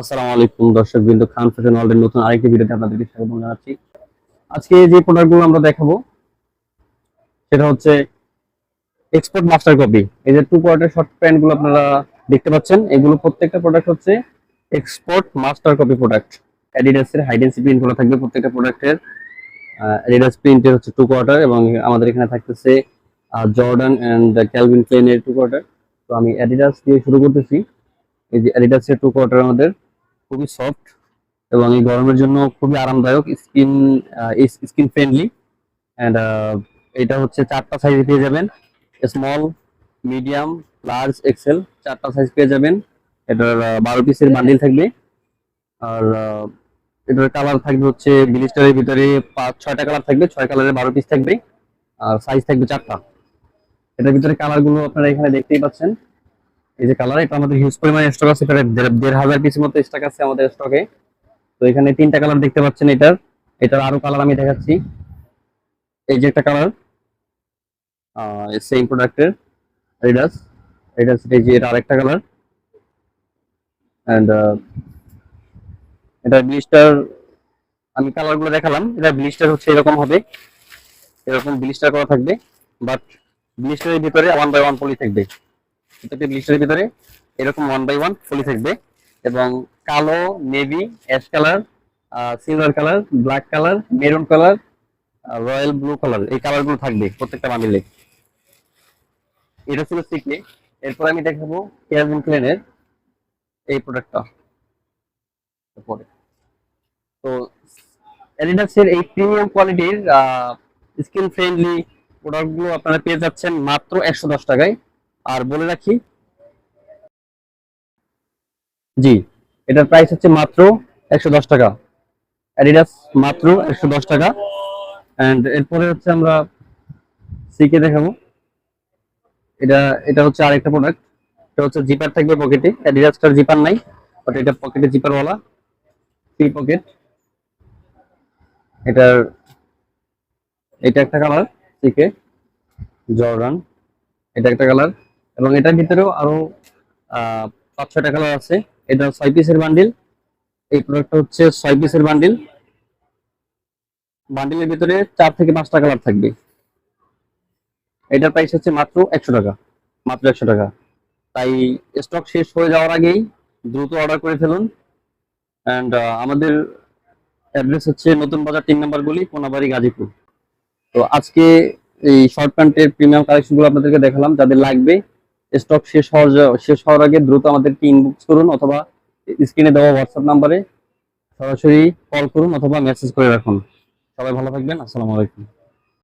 আসসালামু আলাইকুম দর্শক বিন্দু খান ফ্যাশন ওয়ার্ল্ডের নতুন আরেকটি ভিডিওতে আপনাদেরকে স্বাগত জানাচ্ছি। আজকে যে প্রোডাক্টগুলো আমরা দেখাবো, সেটা হচ্ছে এক্সপোর্ট মাস্টার কপি এই যে টু কোয়ার্টার শর্ট প্যান্টগুলো আপনারা দেখতে পাচ্ছেন, এগুলো প্রত্যেকটা প্রোডাক্ট হচ্ছে export master copy product Adidas এর হাইডেন্সি প্রিন্টগুলো থাকবে প্রত্যেকটা প্রোডাক্টের অ্যাডিডাস প্রিন্টের হচ্ছে টু কোয়ার্টার এবং আমাদের এখানে থাকতেছে জর্ডান এন্ড ক্যালভিন প্লেনের টু কোয়ার্টার তো আমি অ্যাডিডাস দিয়ে শুরু করতেছি। এই যে অ্যাডিডাস এর টু কোয়ার্টার আমাদের খুবই সফট এবং এই গরমের জন্য খুবই আরামদায়ক স্কিন স্কিন ফ্রেন্ডলি অ্যান্ড এটা হচ্ছে চারটা সাইজ পেয়ে যাবেন। স্মল মিডিয়াম লার্জ এক্সেল চারটা সাইজ পেয়ে যাবেন। এটার বারো পিসের বান্ডিল থাকবে। আর এটার কালার থাকবে হচ্ছে ব্লিস্টারের ভিতরে পাঁচ, ছয়টা কালার থাকবে, ছয় কালারের বারো পিস থাকবে। আর সাইজ থাকবে চারটা। এটার ভিতরে কালারগুলো আপনারা এখানে দেখতেই পাচ্ছেন। এই যে কালার এটা আমাদের হিউজ পরিমাণে স্টক আছে, প্রায় দেড়- হাজার পিসের মতো স্টক আছে আমাদের স্টকে তো এখানে তিনটা কালার দেখতে পাচ্ছেন এটার। এটার আরও কালার আমি দেখাচ্ছি। এই যে একটা কালার সেম প্রোডাক্টের রিডাস রিডাস এই যে এটা আরেকটা কালার অ্যান্ড এটা ব্লিস্টার আমি কালারগুলো দেখালাম। এটা ব্লিস্টার হচ্ছে এরকম হবে। এরকম ব্লিস্টার করা থাকবে। বাট ব্লিস্টারের ভিতরে ওয়ান বাই ওয়ান পলি থাকবে। প্রত্যেকটি ব্লিস্টারের ভিতরে এরকম ওয়ান বাই ওয়ান পলি থাকবে। এবং কালো navy ash colour silver colour black colour maroon colour royal blue colour এই কালারগুলো থাকবে প্রত্যেকটা বান্ডিলে এটা ছিল সিকে এরপর আমি দেখাবো কেয়ারভিন ক্লেনের এই প্রোডাক্টটা পরে তো অ্যাডিডাসের এই প্রিমিয়াম কোয়ালিটির স্কিন ফ্রেন্ডলি প্রোডাক্টগুলো আপনারা পেয়ে যাচ্ছেন মাত্র একশো দশ টাকায়। আর বলে রাখি, জি, এটার প্রাইস হচ্ছে মাত্র একশো দশ টাকা। অ্যাডিডাস মাত্র একশো দশ টাকা। অ্যান্ড এরপরে হচ্ছে আমরা সিকে দেখাবো। এটা এটা হচ্ছে আরেকটা প্রোডাক্ট এটা হচ্ছে জিপার থাকবে পকেটে অ্যাডিডাসটার জিপার নাই বাট এটা পকেটে জিপারওয়ালা থ্রি পকেট এটার, এটা একটা কালার সিকে জর্ডান এটা একটা কালার এবং এটার ভিতরেও আরও পাঁচ ছয়টা কালার আছে। এটা ছয় পিসের বান্ডিল এই প্রোডাক্টটা হচ্ছে ছয় পিসের বান্ডিল বান্ডিলের ভিতরে চার থেকে পাঁচটা কালার থাকবে। এটার প্রাইস হচ্ছে মাত্র একশো টাকা। মাত্র একশো টাকা। তাই স্টক শেষ হয়ে যাওয়ার আগেই দ্রুত অর্ডার করে ফেলুন। অ্যান্ড আমাদের অ্যাড্রেস হচ্ছে নতুন বাজার তিন নম্বর গলি, কোনাবাড়ি, গাজীপুর। তো আজকে এই শর্ট প্যান্টের প্রিমিয়াম কালেকশনগুলো আপনাদেরকে দেখালাম। যাদের লাগবে স্টক শেষ হওয়ার শেষ হওয়ার আগে দ্রুত আমাদেরকে ইনবক্স করুন অথবা স্ক্রিনে দেওয়া হোয়াটসঅ্যাপ নাম্বারে সরাসরি কল করুন অথবা মেসেজ করে রাখুন। সবাই ভালো থাকবেন, আসসালামু আলাইকুম।